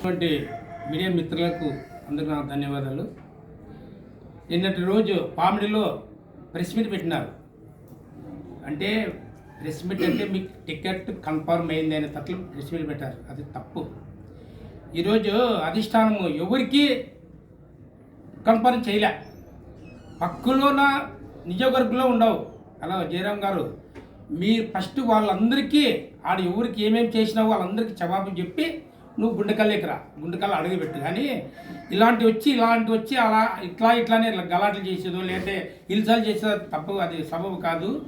అటువంటి మీడియా మిత్రులకు అందరికీ నా ధన్యవాదాలు. నిన్నటి రోజు పామిడిలో ప్రెస్ మీట్ పెట్టినారు. అంటే ప్రెస్ మీట్ అంటే మీకు టికెట్ కన్ఫర్మ్ అయింది అనే తట్లు ప్రెస్ మీట్ పెట్టారు. అది తప్పు. ఈరోజు అధిష్టానము ఎవరికి కన్ఫర్మ్ చేయలే. పక్కలోన నియోజకవర్గంలో ఉండవు. అలా జయరాం గారు మీరు ఫస్ట్ వాళ్ళందరికీ ఆడ ఎవరికి ఏమేమి చేసినా వాళ్ళందరికీ జవాబు చెప్పి నువ్వు గుండెకల్లోకి రా గుండెకల్లు అడుగుపెట్టు కానీ ఇలాంటి వచ్చి ఇలాంటి వచ్చి అలా ఇట్లా ఇట్లానే గలాటలు చేసేదో లేదంటే హిల్సలు చేసేదో తప్పు అది సబబు కాదు.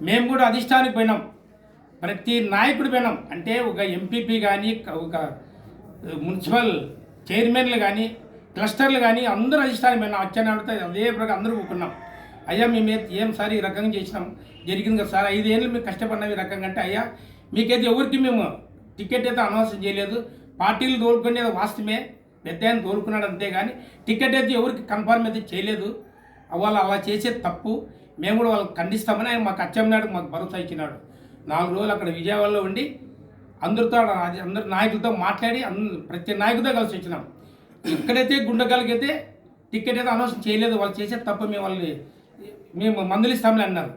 మేము కూడా అధిష్టానికి పోయినాం. ప్రతి నాయకుడు పోయినాం. అంటే ఒక ఎంపీపీ కానీ ఒక మున్సిపల్ చైర్మన్లు కానీ క్లస్టర్లు కానీ అందరూ అధిష్టానం పోయినాం. వచ్చాను అదే ప్రకారం అందరూ ఒప్పుకున్నాం అయ్యా మేము ఏం సార్ ఈ రకంగా చేసినాం? జరిగింది కదా సార్. ఐదేళ్ళు మేము కష్టపడినాం ఈ రకంగా అంటే అయ్యా మీకైతే ఎవరికి మేము టికెట్ అయితే అనవసరం చేయలేదు. పార్టీలు తోలుకునేది వాస్తవమే. పెద్ద ఆయన తోలుకున్నాడు అంతే టికెట్ అయితే ఎవరికి కన్ఫర్మ్ అయితే చేయలేదు. వాళ్ళు అలా చేసేది తప్పు. మేము కూడా వాళ్ళకి ఖండిస్తామని ఆయన మాకు అచ్చెన్నాడు మాకు భరోసా ఇచ్చినాడు. నాలుగు రోజులు అక్కడ విజయవాడలో ఉండి అందరితో అందరు అందరి నాయకులతో మాట్లాడి అందరు ప్రతి నాయకుతో కలిసి వచ్చినాం. ఎక్కడైతే గుండెకాలకైతే టికెట్ అయితే అనవసరం చేయలేదు. వాళ్ళు చేసే తప్ప మేము వాళ్ళని మేము మందులు అన్నారు.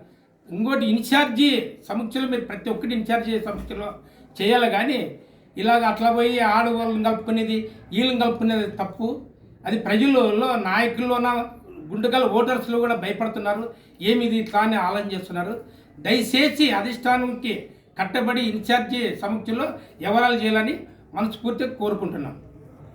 ఇంకోటి ఇన్ఛార్జి సమక్షంలో మీరు ప్రతి ఒక్కటి ఇన్ఛార్జి సమీక్షలో చేయాలి కానీ ఇలాగ అట్లా పోయి ఆడవాళ్ళని కలుపుకునేది వీళ్ళని కలుపుకునేది తప్పు. అది ప్రజల్లో నాయకుల్లోన గుండెగల ఓటర్స్లో కూడా భయపడుతున్నారు. ఏమి ఇది ఇట్లా అని ఆలోచన చేస్తున్నారు. దయచేసి అధిష్టానంకి కట్టబడి ఇన్ఛార్జి సమక్షంలో వివరాలు చేయాలని మనస్ఫూర్తిగా కోరుకుంటున్నాం.